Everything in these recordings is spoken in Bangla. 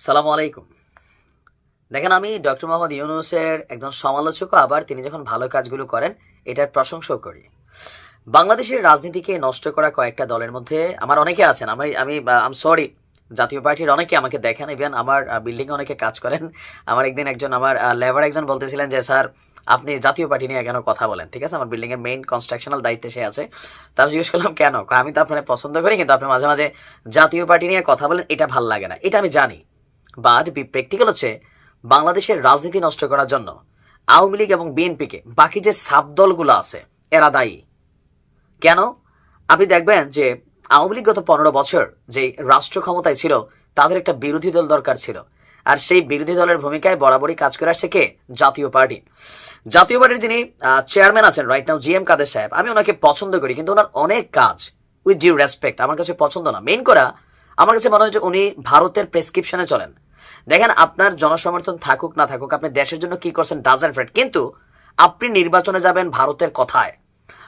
সালামু আলাইকুম। দেখেন আমি ডক্টর মোহাম্মদ ইউনুসের একজন সমালোচক আবার তিনি যখন ভালো কাজগুলো করেন, এটার প্রশংসাও করি। বাংলাদেশের রাজনীতিকে নষ্ট করা কয়েকটা দলের মধ্যে আমার অনেকে আছেন, আমি আমি আম সরি জাতীয় পার্টির অনেকে আমাকে দেখেন ইভেন আমার বিল্ডিংয়ে অনেকে কাজ করেন। আমার একদিন একজন, আমার লেবার একজন বলতেছিলেন যে, স্যার, আপনি জাতীয় পার্টি নিয়ে কেন কথা বলেন? ঠিক আছে? আমার বিল্ডিংয়ের মেইন কনস্ট্রাকশনাল দায়িত্বে সে আছে। তা আমি জিজ্ঞেস করলাম, কেন? আমি তো আপনার পছন্দ করি, কিন্তু আপনি মাঝে মাঝে জাতীয় পার্টি নিয়ে কথা বলেন, এটা ভালো লাগে না। এটা আমি জানি। বাট বি প্র্যাকটিক্যাল হচ্ছে বাংলাদেশের রাজনীতি নষ্ট করার জন্য আওয়ামী লীগ এবং বিএনপিকে বাকি যে সাব দলগুলো আছে, এরা দায়ী। কেন? আপনি দেখবেন যে আওয়ামী লীগ গত পনেরো বছর যে রাষ্ট্র ক্ষমতায় ছিল, তাদের একটা বিরোধী দল দরকার ছিল। আর সেই বিরোধী দলের ভূমিকায় বরাবরই কাজ করে আসছে কে? জাতীয় পার্টি। জাতীয় পার্টির যিনি চেয়ারম্যান আছেন রাইট নাও জি এম কাদের সাহেব, আমি ওনাকে পছন্দ করি, কিন্তু ওনার অনেক কাজ উইথ ডিউ রেসপেক্ট আমার কাছে পছন্দ না। মেইন করা, আমার কাছে মনে হয় যে উনি ভারতের প্রেসক্রিপশনে চলেন। দেখেন, আপনার জনসমর্থন থাকুক, না থাকুক, আপনি দেশের জন্য কি করছেন ডাজেন্ট ফ্রেড কিন্তু আপনি নির্বাচনে যাবেন ভারতের কথায়।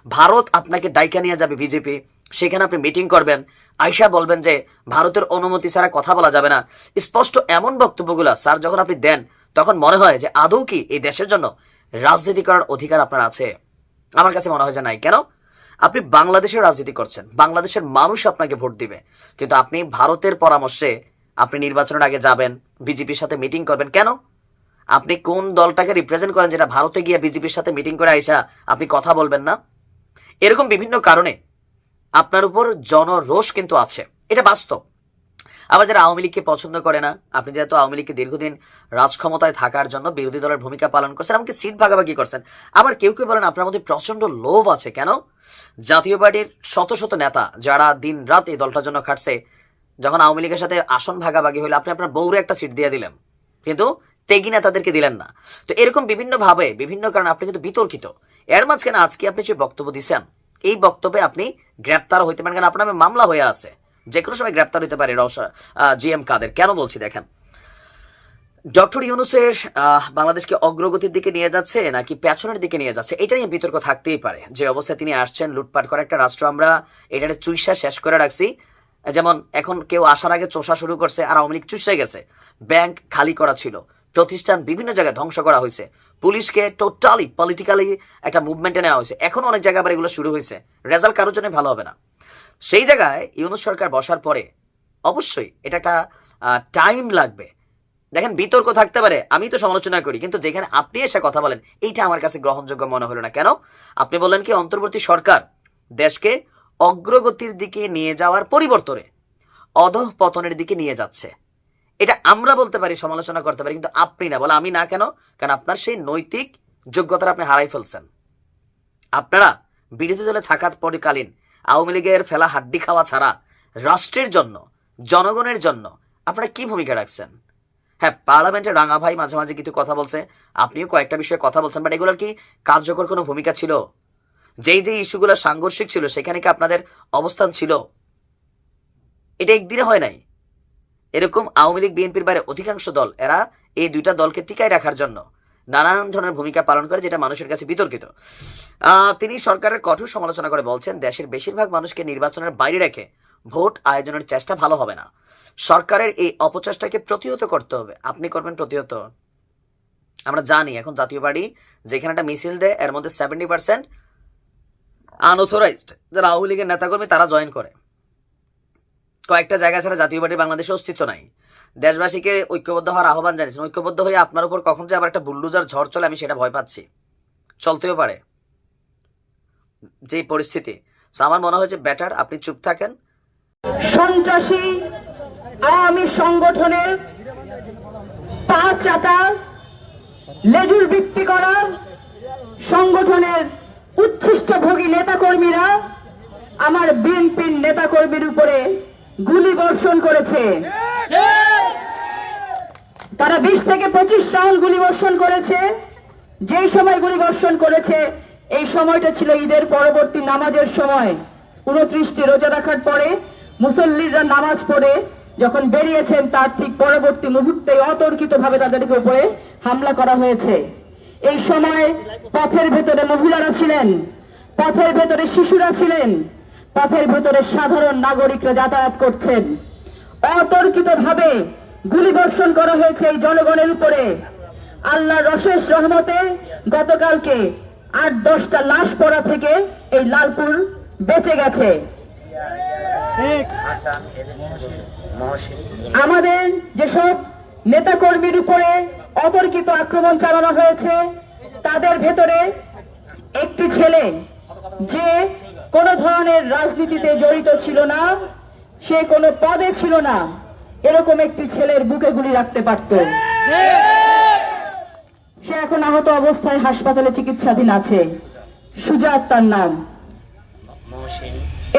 ভারত আপনাকে ডাইকা নিয়ে যাবে বিজেপি। সেখানে আপনি মিটিং করবেন। আয়সা বলবেন যে, ভারতের অনুমতি ছাড়া কথা বলা যাবে না। স্পষ্ট এমন বক্তব্যগুলো স্যার যখন আপনি দেন, তখন মনে হয় যে, আদৌ কি এই দেশের জন্য রাজনীতি করার অধিকার আপনার আছে? আমার কাছে মনে হয় যে নাই। কেন? আপনি বাংলাদেশের রাজনীতি করছেন। বাংলাদেশের মানুষ আপনাকে ভোট দিবে। কিন্তু আপনি ভারতের পরামর্শে আপনি নির্বাচনের আগে যাবেন, বিজেপির সাথে মিটিং করবেন। কেন? আপনি কোন দলটাকে রিপ্রেজেন্ট করেন যেটা ভারতে গিয়ে বিজেপির সাথে মিটিং করে আইসা আপনি কথা বলবেন না? এরকম বিভিন্ন কারণে আপনার উপর জনরোষ কিন্তু আছে। এটা বাস্তব। আবার যারা আওয়ামী লীগকে পছন্দ করে না, আপনি যেহেতু আওয়ামী লীগকে দীর্ঘদিন রাজক্ষমতায় থাকার জন্য বিরোধী দলের ভূমিকা পালন করছেন, এমনকি সিট ভাগাভাগি করছেন, আবার কেউ কেউ বলেন আপনার মধ্যে প্রচণ্ড লোভ আছে কেন? জাতীয় পার্টির শত শত নেতা যারা দিন রাত এই দলটার জন্য খাটছে, যখন আওয়ামী লীগের সাথে আসন ভাগাভাগি হইলে, আপনি আপনার বউরে একটা সিট দিয়ে দিলেন। কিন্তু তেগি নেতাদেরকে দিলেন না। তো এরকম বিভিন্ন ভাবে বিভিন্ন কারণে আপনি কিন্তু বিতর্কিত, এর মাঝখানে আজকে আপনি যে বক্তব্য দিচ্ছেন এই বক্তব্যে আপনি গ্রেপ্তার হইতে পারেন, কারণ আপনার মামলা হয়ে আছে। যে কোনো সময় গ্রেপ্তার হতে পারে রসা জি এম কাদের। কেন বলছি দেখেন? ডক্টর ইউনুসের বাংলাদেশকে অগ্রগতির দিকে নিয়ে যাচ্ছে নাকি পেছনের দিকে নিয়ে যাচ্ছে, এটা নিয়ে বিতর্ক থাকতেই পারে। যে অবস্থায় তিনি আসছেন, লুটপাট করা একটা রাষ্ট্র আমরা এটাকে চুইসা শেষ করে রাখছি। যেমন এখন কেউ আসার আগে চোষা শুরু করছে আর আওয়ামী লীগ চুষে গেছে। ব্যাংক খালি করা ছিল। প্রতিষ্ঠান বিভিন্ন জায়গায় ধ্বংস করা হয়েছে। পুলিশকে টোটালি পলিটিক্যালি একটা মুভমেন্টে নেওয়া হয়েছে। এখন অনেক জায়গায় আবার এগুলো শুরু হয়েছে। রেজাল্ট কারোর জন্য ভালো হবে না। সেই জায়গায় ইউনুস সরকার বসার পরে অবশ্যই এটা একটা টাইম লাগবে। দেখেন, বিতর্ক থাকতে পারে, আমি তো সমালোচনা করি, কিন্তু যেখানে আপনি এসে কথা বলেন, এইটা আমার কাছে গ্রহণযোগ্য মনে হলো না। কেন? আপনি বললেন কি, অন্তর্বর্তী সরকার দেশকে অগ্রগতির দিকে নিয়ে যাওয়ার পরিবর্তনে অধঃ পতনের দিকে নিয়ে যাচ্ছে। এটা আমরা বলতে পারি, সমালোচনা করতে পারি, কিন্তু আপনি না। বলে আমি না কেন? কারণ আপনার সেই নৈতিক যোগ্যতাটা আপনি হারাই ফেলছেন। আপনারা বিরোধী দলে থাকা পরিকালীন আওয়ামী লীগের ফেলা হাড্ডি খাওয়া ছাড়া রাষ্ট্রের জন্য, জনগণের জন্য আপনারা কি ভূমিকা রাখছেন? হ্যাঁ পার্লামেন্টে রাঙা ভাই মাঝে মাঝে কিছু কথা বলছে, আপনিও কয়েকটা বিষয়ে কথা বলছেন বাট এগুলোর কি কার্যকর কোনো ভূমিকা ছিল? যেই যেই ইস্যুগুলো সাংঘর্ষিক ছিল, সেখানে কি আপনাদের অবস্থান ছিল? এটা একদিনে হয় নাই। এরকম আওয়ামী লীগ, বিএনপির বাইরে অধিকাংশ দল, এরা এই দুইটা দলকে টিকায় রাখার জন্য নানান ধরনের ভূমিকা পালন করে, যেটা মানুষের কাছে বিতর্কিত। তিনি সরকারের কঠোর সমালোচনা করে বলছেন, দেশের বেশিরভাগ মানুষকে নির্বাচনের বাইরে রেখে ভোট আয়োজনের চেষ্টা ভালো হবে না। সরকারের এই অপচেষ্টাকে প্রতিহত করতে হবে। আপনি করবেন প্রতিহত। আমরা জানি, এখন জাতীয় পার্টি যেখানে একটা মিছিল দেয়, এর মধ্যে সেভেন্টি পার্সেন্ট আনঅথরাইজড যারা আওয়ামী লীগের নেতাকর্মী, তারা জয়েন করে। কয়েকটা জায়গা ছাড়া জাতীয় পার্টির বাংলাদেশে অস্তিত্ব নাই। দেশবাসীকে ঐক্যবদ্ধ হওয়ার আহ্বান জানিয়েছেন। ঐক্যবদ্ধ হয়ে আপনার উপর কখন যে আবার একটা বুল্ডুজার ঝড় চলে, আমি সেটা ভয় পাচ্ছি। চলতেও পারে। যে পরিস্থিতি। আমার মনে হয় যে বেটার আপনি চুপ থাকেন। সন্ত্রাসী আওয়ামী সংগঠনের পা চাটা লেজুর বৃত্তি করা সংগঠনের উচ্ছিষ্টভোগী নেতাকর্মীরা আমার বিএনপির নেতাকর্মীর উপরে গুলি বর্ষণ করেছে। তারা বিশ থেকে পঁচিশ রাউন্ড গুলি বর্ষণ করেছে। যেই সময় গুলি বর্ষণ করেছে, এই সময়টা ছিল ঈদের পরবর্তী নামাজের সময়। উনত্রিশটি রোজা রাখার পরে মুসল্লিরা নামাজ পড়ে, যখন বেরিয়েছেন তার ঠিক পরবর্তী মুহূর্তে অতর্কিত ভাবে তাদেরকে উপরে হামলা করা হয়েছে। এই সময় পথের ভেতরে মহিলারা ছিলেন, পথের ভেতরে শিশুরা ছিলেন পথের ভেতরে সাধারণ নাগরিকরা যাতায়াত করছেন। অতর্কিত ভাবে গুলি বর্ষণ করা হয়েছে এই জনগণের উপরে। আল্লাহর অশেষ রহমতে গতকালকে আট দশটা লাশ পড়া থেকে এই লালপুর বেঁচে গেছে। আমাদের যেসব নেতাকর্মীর উপরে অতর্কিত আক্রমণ চালানো হয়েছে তাদের ভেতরে একটি ছেলে যে কোনো ধরনের রাজনীতিতে জড়িত ছিল না সে কোনো পদে ছিল না এরকম একটি ছেলের বুকে গুলি রাখতে পারত। সে এখন আহত অবস্থায় হাসপাতালে চিকিৎসাধীন আছে। সুজাত তার নাম।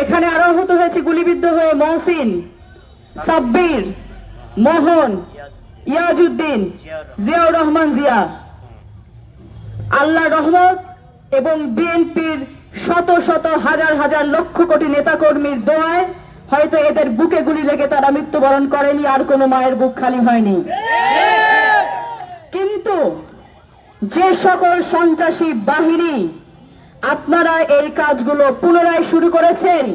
এখানে আরও আহত হয়েছে গুলিবিদ্ধ হয়ে মহসিন সাব্বির মোহন ইয়াজুদ্দিন জিয়াউর রহমান জিয়া। আল্লাহ রহমত এবং বিএনপির শত শত হাজার হাজার লক্ষ কোটি নেতাকর্মীর দোয়ায় হয়তো এদের বুকে গুলি লেগে তারা মৃত্যুবরণ করেনি, আর কোনো মায়ের বুক খালি হয়নি। কিন্তু যে সকল সন্ত্রাসী বাহিনী আপনারা এই কাজগুলো পুনরায় শুরু করেছেন,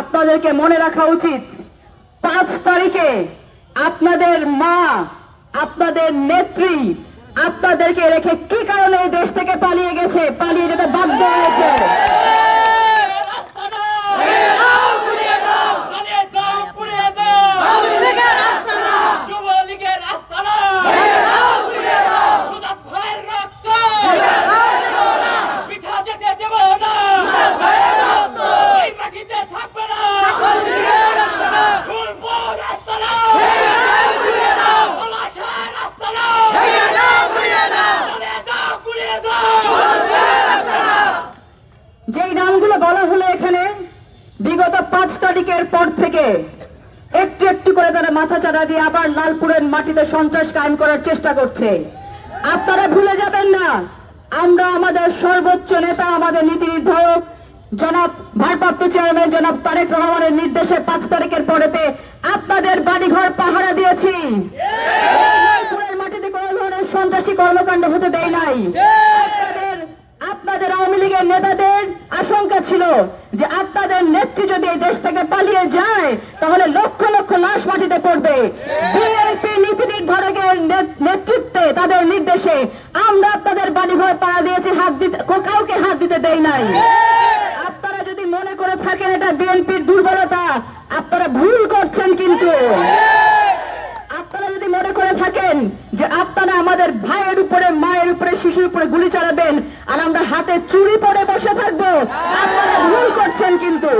আপনাদেরকে মনে রাখা উচিত, পাঁচ তারিখে আপনাদের মা, আপনাদের নেত্রী আপনাদেরকে রেখে কি কারণে এই দেশ থেকে পালিয়ে গেছে? পালিয়ে যেতে বাধ্য হয়েছে। পাঁচ তারিখের পর থেকে একটু একটু করে তারা মাথা চাড়া দিয়ে আবার লালপুরের মাটিতে সন্ত্রাস কায়েম করার চেষ্টা করছে। আপনারা ভুলে যাবেন না আমরা আমাদের সর্বোচ্চ নেতা আমাদের নীতি নির্ধারক জনাব ভারপ্রাপ্ত চেয়ারম্যান জনাব তারেক রহমানের নির্দেশে পাঁচ তারিখের পরেতে আপনাদের বাড়িঘর পাহারা দিয়েছি। মাটিতে কোনো ধরনের সন্ত্রাসী কর্মকাণ্ড হতে দেয় নাই। লীগের নেতাদের আশঙ্কা ছিল যে আপনাদের নেত্রী যদি এই দেশ থেকে পালিয়ে যায়, তাহলে লক্ষ লক্ষ লাশ মাটিতে পড়বে। বিএনপি নীতি নির্ধারকের নেতৃত্বে তাদের নির্দেশে আমরা আপনাদের বাড়িঘর পাড়া দিয়েছি, হাত দিতে কাউকে হাত দিতে দেই নাই। আপনারা যদি মনে করে থাকেন এটা বিএনপির দুর্বলতা, আপনারা ভুল করছেন কিন্তু। আপনারা যদি মনে করে থাকেন যে আপনারা আমাদের ভাইয়ের উপরে, মায়ের উপরে, শিশুর উপরে গুলি চালাবেন চুরি পরে বসে থাকব। আপনারা ভুল করছেন কিন্তু।